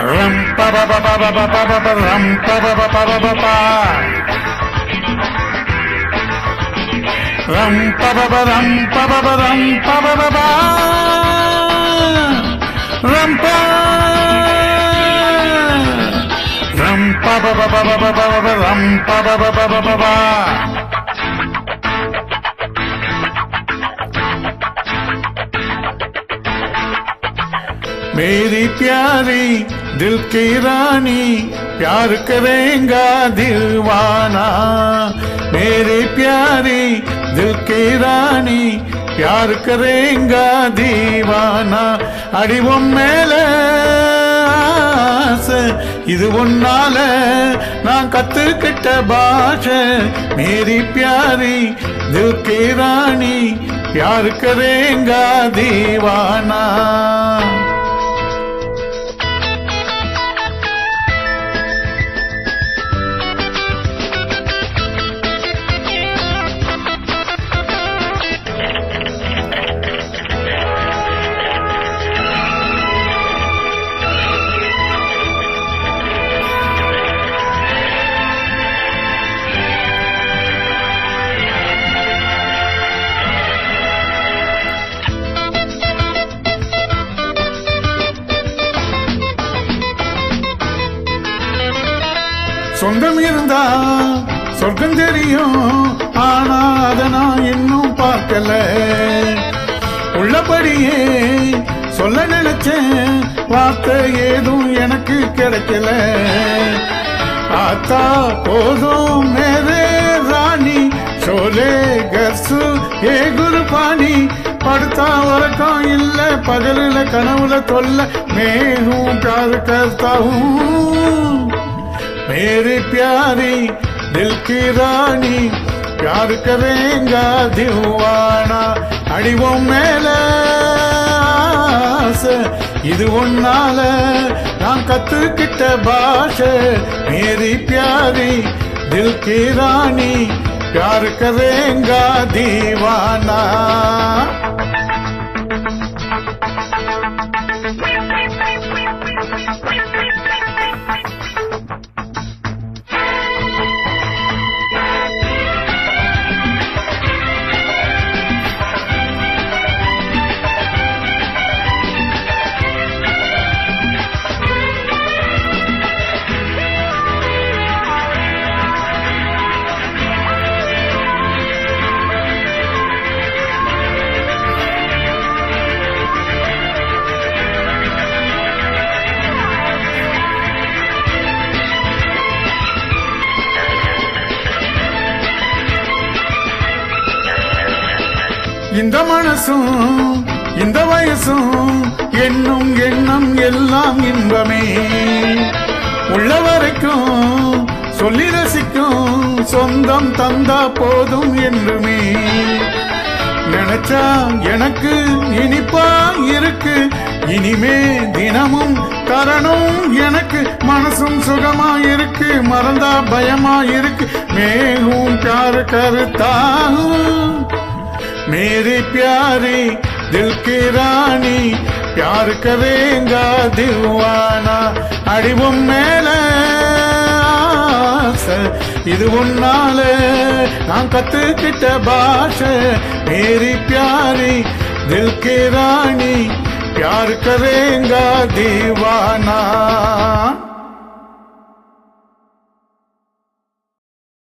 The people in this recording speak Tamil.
ba ba ba ba ba ba ba ba ram pa ba ba ba ba ba ba ram pa ba ba ram pa ba ba ram pa ba ba ba ram pa ram pa ba ba ba ba ba ba ba ram pa ba ba ba ba ba ba मेरी प्यारी दिल की रानी प्यार करेगा दीवाना मेरी प्यारी दिल की रानी प्यार करेगा दीवाना அடிவம் மேல ஆசை, இது உன்னால நான் கத்துக்கிட்ட பாஷை மேரி பியாரி தில் கி ராணி प्यार करेगा दीवाना சொந்தம் இருந்தா சொர்க்கம் தெரியும். ஆனா அத நான் இன்னும் பார்க்கல. உள்ளபடியே சொல்ல நினைச்சேன். வார்த்தை ஏதும் எனக்கு கிடைக்கல. ஆத்தா போதும் மேரே ராணி. சோலே கர்சு ஏ குரு பாணி படுத்தா உறக்கம் இல்ல பகலில் கனவுல தொல்ல. மேகும் பியார் கர்த்தா मेरी प्यारी दिल की रानी प्यार करेगा दीवाना அடிவோம் மேல ஆசை. இது ஒன்னால நான் கத்துக்கிட்ட பாஷை மேரி प्यारी दिल की रानी प्यार करेगा दीवाना இந்த மனசும் இந்த வயசும் எண்ணும் எண்ணம் எல்லாம் இன்பமே. உள்ள வரைக்கும் சொல்லி ரசிக்கும் சொந்தம் தந்தா போதும் என்றுமே. நினைச்சா எனக்கு இனிப்பா இருக்கு இனிமே தினமும் தரணும் எனக்கு. மனசும் சுகமா இருக்கு மறந்தா பயமா இருக்கு. மேகும் பியார் கருத்தாகும் मेरी प्यारी दिल की रानी प्यार करेगा दीवाना அடிவும் மேல ஆசை. இது உன்னால நான் கத்துக்கிட்ட பாஷை மேரி प्यारी दिल की रानी प्यार करेगा दीवाना